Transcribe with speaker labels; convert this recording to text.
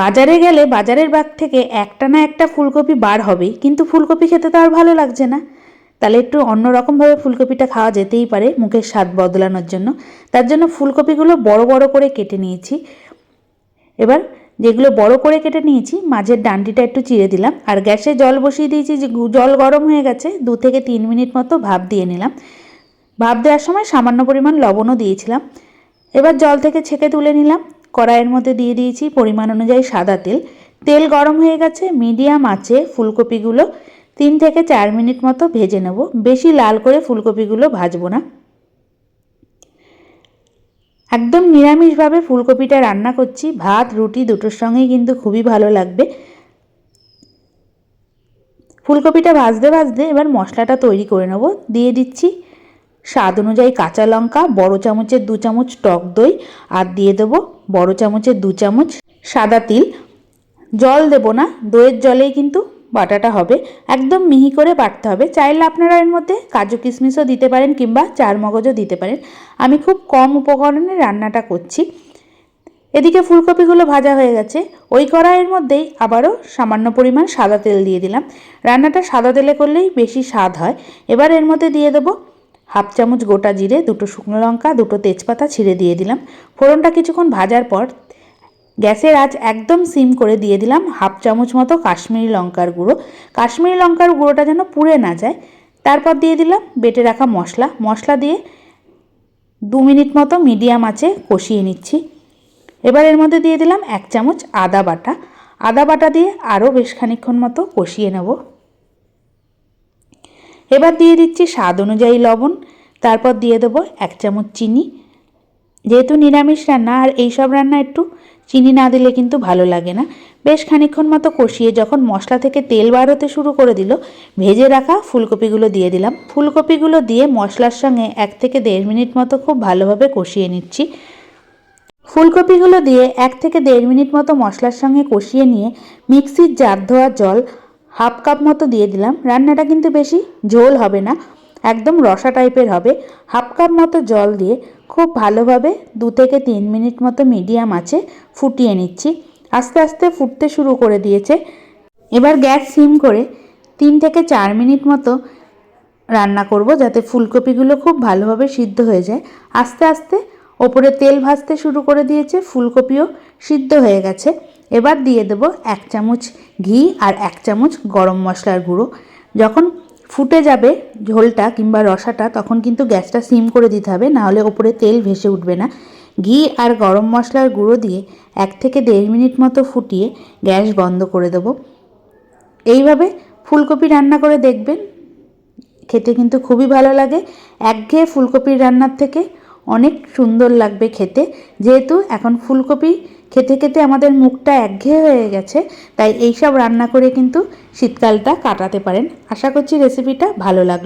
Speaker 1: বাজারে গেলে বাজারের বাগ থেকে একটা না একটা ফুলকপি বার হবেই, কিন্তু ফুলকপি খেতে তো আর ভালো লাগছে না। তাহলে একটু অন্যরকমভাবে ফুলকপিটা খাওয়া যেতেই পারে মুখের স্বাদ বদলানোর জন্য। তার জন্য ফুলকপিগুলো বড় বড় করে কেটে নিয়েছি। এবার যেগুলো বড় করে কেটে নিয়েছি, মাঝের ডান্ডিটা একটু চিড়ে দিলাম। আর গ্যাসে জল বসিয়ে দিয়েছি যে জল গরম হয়ে গেছে, দু থেকে তিন মিনিট মতো ভাপ দিয়ে নিলাম। ভাপ দেওয়ার সময় সামান্য পরিমাণ লবণও দিয়েছিলাম। এবার জল থেকে ছেঁকে তুলে নিলাম। কড়াইয়ের মধ্যে দিয়ে দিয়েছি পরিমাণ অনুযায়ী সাদা তেল। তেল গরম হয়ে গেছে, মিডিয়াম আঁচে ফুলকপিগুলো। তিন থেকে চার মিনিট মতো ভেজে নেব। বেশি লাল করে ফুলকপিগুলো ভাজবো না। একদম নিরামিষভাবে ফুলকপিটা রান্না করছি। ভাত, রুটি দুটোর সঙ্গেই কিন্তু খুবই ভালো লাগবে। ফুলকপিটা ভাজতে ভাজতে এবার মশলাটা তৈরি করে নেব। দিয়ে দিচ্ছি স্বাদ অনুযায়ী কাঁচা লঙ্কা, বড় চামচের দু চামচ টক দই, আর দিয়ে দেবো বড় চামচের দু চামচ সাদা তিল। জল দেবো না, দইয়ের জলেই কিন্তু বাটাটা হবে। একদম মিহি করে বাটতে হবে। চাইলে আপনারা এর মধ্যে কাজু কিশমিশও দিতে পারেন কিংবা চার মগজও দিতে পারেন। আমি খুব কম উপকরণে রান্নাটা করছি। এদিকে ফুলকপিগুলো ভাজা হয়ে গেছে। ওই কড়াইয়ের মধ্যেই আবারও সামান্য পরিমাণ সাদা তেল দিয়ে দিলাম। রান্নাটা সাদা তেলে করলেই বেশি স্বাদ হয়। এবার এর মধ্যে দিয়ে দেবো হাফ চামচ গোটা জিরে, দুটো শুকনো লঙ্কা, দুটো তেজপাতা ছিঁড়ে দিয়ে দিলাম। ফোড়নটা কিছুক্ষণ ভাজার পর গ্যাসের আঁচ একদম সিম করে দিয়ে দিলাম হাফ চামচ মতো কাশ্মীরি লঙ্কার গুঁড়ো। কাশ্মীরি লঙ্কার গুঁড়োটা যেন পুড়ে না যায়। তারপর দিয়ে দিলাম বেটে রাখা মশলা। মশলা দিয়ে দু মিনিট মতো মিডিয়াম আঁচে কষিয়ে নিচ্ছি। এবার এর মধ্যে দিয়ে দিলাম এক চামচ আদা বাটা। আদা বাটা দিয়ে আরও বেশ খানিক্ষণ মতো কষিয়ে নেব। এবার দিয়ে দিচ্ছি স্বাদ অনুযায়ী লবণ, তারপর দিয়ে দেবো এক চামচ চিনি। যেহেতু নিরামিষ রান্না, আর এইসব রান্না একটু চিনি না দিলে কিন্তু ভালো লাগে না। বেশ খানিক্ষণ মতো কষিয়ে যখন মশলা থেকে তেল বার হতে শুরু করে দিল, ভেজে রাখা ফুলকপিগুলো দিয়ে দিলাম। ফুলকপিগুলো দিয়ে মশলার সঙ্গে এক থেকে দেড় মিনিট মতো খুব ভালোভাবে কষিয়ে নিচ্ছি। ফুলকপিগুলো দিয়ে এক থেকে দেড় মিনিট মতো মশলার সঙ্গে কষিয়ে নিয়ে মিক্সির জার ধোয়া জল হাফ কাপ মতো দিয়ে দিলাম। রান্নাটা কিন্তু বেশি ঝোল হবে না, একদম রসা টাইপের হবে। হাফ কাপ মতো জল দিয়ে খুব ভালোভাবে দু থেকে তিন মিনিট মতো মিডিয়াম আছে ফুটিয়ে নিচ্ছি। আস্তে আস্তে ফুটতে শুরু করে দিয়েছে। এবার গ্যাস সিম করে তিন থেকে চার মিনিট মতো রান্না করব যাতে ফুলকপিগুলো খুব ভালোভাবে সিদ্ধ হয়ে যায়। আস্তে আস্তে ওপরে তেল ভাজতে শুরু করে দিয়েছে, ফুলকপিও সিদ্ধ হয়ে গেছে। এবার দিয়ে দেব এক চামচ ঘি আর এক চামচ গরম মশলার গুঁড়ো। যখন ফুটে যাবে ঝোলটা কিংবা রসাটা, তখন কিন্তু গ্যাসটা সিম করে দিতে হবে নাহলে ওপরে তেল ভেসে উঠবে না। ঘি আর গরম মশলার গুঁড়ো দিয়ে এক থেকে দেড় মিনিট মতো ফুটিয়ে গ্যাস বন্ধ করে দেবো। এইভাবে ফুলকপি রান্না করে দেখবেন, খেতে কিন্তু খুবই ভালো লাগে। একঘেয়ে ফুলকপির রান্নার থেকে অনেক সুন্দর লাগবে খেতে। যেহেতু এখন ফুলকপি খেতে খেতে আমাদের মুখটা একঘেয়ে হয়ে গেছে, তাই এইসব রান্না করে কিন্তু শীতকালটা কাটাতে পারেন। আশা করছি রেসিপিটা ভালো লাগবে